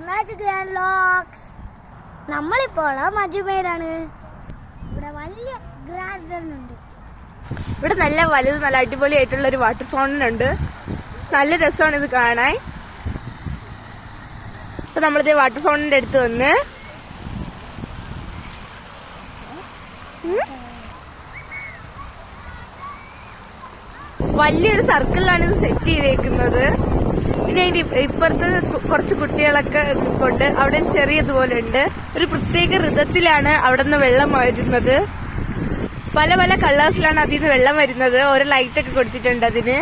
Welcome locks നമ്മളിപ്പോൾ മജുമേലാണ് ഇവിടെ വലിയ ഗ്രാൻഡ് ഉണ്ട്. ഇവിടെ നല്ല വലുത് നല്ല അടിപൊളി ആയിട്ടുള്ള ഒരു വാട്ടർ ഫൗണ്ടൻ ഉണ്ട്. നല്ല രസമാണ് ഇത് കാണാൻ. ഇപ്പൊ നമ്മളിത് വാട്ടർ ഫോണിന്റെ അടുത്ത് വന്ന്. വലിയൊരു സർക്കിളിലാണ് ഇത് സെറ്റ് ചെയ്തേക്കുന്നത്. പിന്നെ അതിന്റെ ഇപ്പുറത്ത് കുറച്ച് കുട്ടികളൊക്കെ കൊണ്ട് അവിടെ ചെറിയതുപോലെ ഉണ്ട് ഒരു പ്രത്യേക ഋതത്തിലാണ് അവിടെ നിന്ന് വെള്ളം വരുന്നത്. പല പല കളേഴ്സിലാണ് അതിൽ നിന്ന് വെള്ളം വരുന്നത്. ഓരോ ലൈറ്റ് ഒക്കെ കൊടുത്തിട്ടുണ്ട് അതിന്.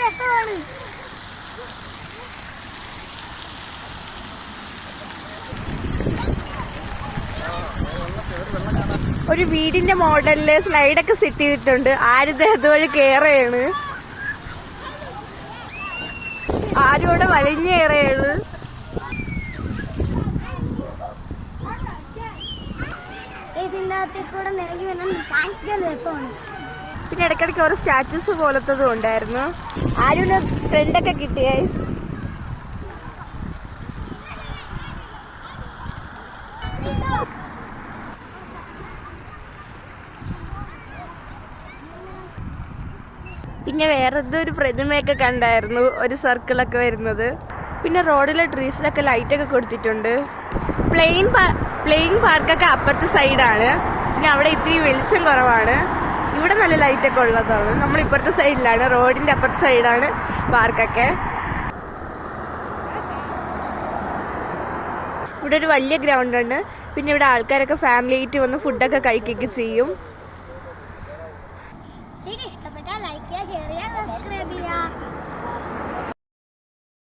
രസമാണ്. ഒരു വീടിന്റെ മോഡലിൽ സ്ലൈഡൊക്കെ സെറ്റ് ചെയ്തിട്ടുണ്ട്. ആരും അതുവഴി കയറുകയാണ് ആരും ഇവിടെ വലിഞ്ഞു കയറുകയാണ് പിന്നെ ഇടയ്ക്കിടയ്ക്ക് ഓരോ സ്റ്റാച്യൂസ് പോലത്തതും ഉണ്ടായിരുന്നു. ആരും ഫ്രണ്ടൊക്കെ കിട്ടിയ പിന്നെ വേറെ ഒരു പ്രതിമയൊക്കെ കണ്ടായിരുന്നു ഒരു സർക്കിളൊക്കെ വരുന്നത്. പിന്നെ റോഡിലെ ട്രീസിലൊക്കെ ലൈറ്റൊക്കെ കൊടുത്തിട്ടുണ്ട്. പ്ലെയിൻ പ്ലെയിൻ പാർക്കൊക്കെ അപ്പുറത്തെ സൈഡാണ്. പിന്നെ അവിടെ ഇത്തിരി വെളിച്ചം കുറവാണ്. ഇവിടെ നല്ല ലൈറ്റൊക്കെ ഉള്ളതാണ്. നമ്മൾ ഇപ്പുറത്തെ സൈഡിലാണ് റോഡിന്റെ അപ്പുറത്തെ സൈഡാണ് പാർക്കൊക്കെ. ഇവിടെ ഒരു വലിയ ഗ്രൗണ്ട് ഉണ്ട്. പിന്നെ ഇവിടെ ആൾക്കാരൊക്കെ ഫാമിലി ആയിട്ട് വന്ന് ഫുഡൊക്കെ കഴിക്കുകയൊക്കെ ചെയ്യും. ഇഷ്ടപ്പെട്ടാൽ ലൈക്ക്